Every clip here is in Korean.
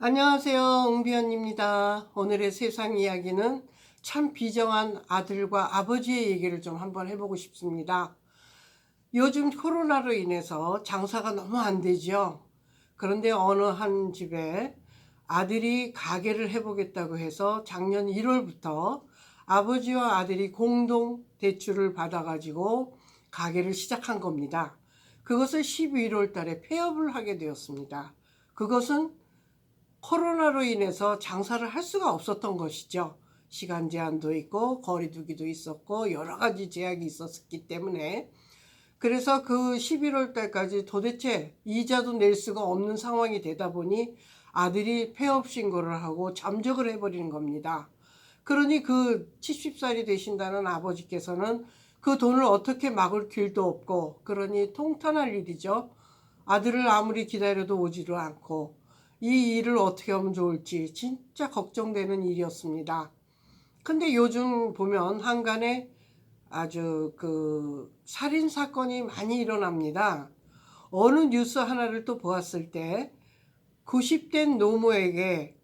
안녕하세요. 웅비언입니다. 오늘의 세상 이야기는 참 비정한 아들과 아버지의 얘기를 좀 한번 해보고 싶습니다. 요즘 코로나로 인해서 장사가 너무 안 되죠. 그런데 어느 한 집에 아들이 가게를 해보겠다고 해서 작년 1월부터 아버지와 아들이 공동 대출을 받아가지고 가게를 시작한 겁니다. 그것을 11월 달에 폐업을 하게 되었습니다. 그것은 코로나로 인해서 장사를 할 수가 없었던 것이죠. 시간 제한도 있고 거리두기도 있었고 여러 가지 제약이 있었기 때문에 그래서 그 11월 달까지 도대체 이자도 낼 수가 없는 상황이 되다 보니 아들이 폐업 신고를 하고 잠적을 해버리는 겁니다. 그러니 그 70살이 되신다는 아버지께서는 그 돈을 어떻게 막을 길도 없고 그러니 통탄할 일이죠. 아들을 아무리 기다려도 오지도 않고 이 일을 어떻게 하면 좋을지 진짜 걱정되는 일이었습니다. 근데 요즘 보면 한간에 아주 그 살인 사건이 많이 일어납니다. 어느 뉴스 하나를 또 보았을 때 90된 노모에게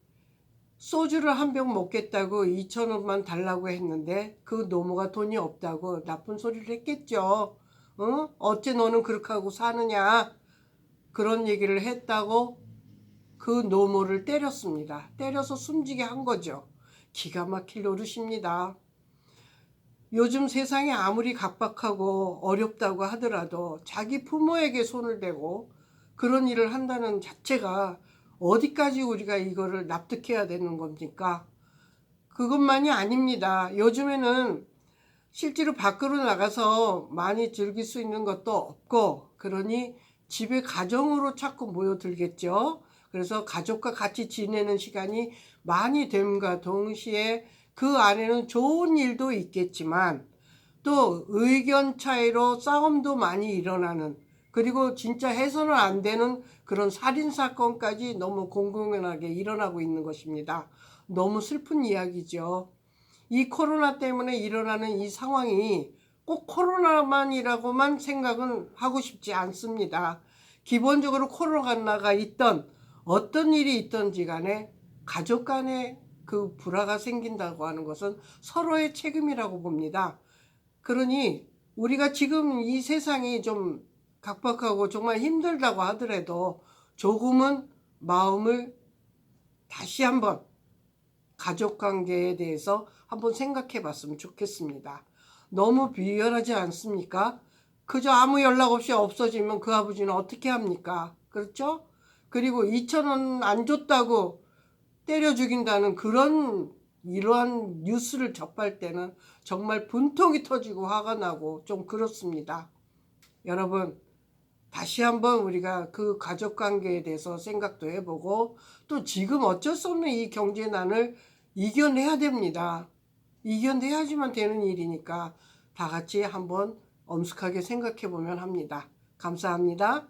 소주를 한 병 먹겠다고 2천 원만 달라고 했는데 그 노모가 돈이 없다고 나쁜 소리를 했겠죠. 어? 어째 너는 그렇게 하고 사느냐? 그런 얘기를 했다고 그 노모를 때렸습니다. 때려서 숨지게 한 거죠. 기가 막힐 노릇입니다. 요즘 세상이 아무리 각박하고 어렵다고 하더라도 자기 부모에게 손을 대고 그런 일을 한다는 자체가 어디까지 우리가 이거를 납득해야 되는 겁니까? 그것만이 아닙니다. 요즘에는 실제로 밖으로 나가서 많이 즐길 수 있는 것도 없고, 그러니 집에 가정으로 자꾸 모여들겠죠. 그래서 가족과 같이 지내는 시간이 많이 됨과 동시에 그 안에는 좋은 일도 있겠지만 또 의견 차이로 싸움도 많이 일어나는 그리고 진짜 해서는 안 되는 그런 살인 사건까지 너무 공공연하게 일어나고 있는 것입니다. 너무 슬픈 이야기죠. 이 코로나 때문에 일어나는 이 상황이 꼭 코로나만이라고만 생각은 하고 싶지 않습니다. 기본적으로 코로나가 있던 어떤 일이 있던지 간에 가족 간에 그 불화가 생긴다고 하는 것은 서로의 책임이라고 봅니다. 그러니 우리가 지금 이 세상이 좀 각박하고 정말 힘들다고 하더라도 조금은 마음을 다시 한번 가족 관계에 대해서 한번 생각해 봤으면 좋겠습니다. 너무 비열하지 않습니까? 그저 아무 연락 없이 없어지면 그 아버지는 어떻게 합니까? 그렇죠? 그리고 2천 원 안 줬다고 때려 죽인다는 그런 이러한 뉴스를 접할 때는 정말 분통이 터지고 화가 나고 좀 그렇습니다. 여러분, 다시 한번 우리가 그 가족 관계에 대해서 생각도 해보고 또 지금 어쩔 수 없는 이 경제난을 이겨내야 됩니다. 이겨내야지만 되는 일이니까 다 같이 한번 엄숙하게 생각해 보면 합니다. 감사합니다.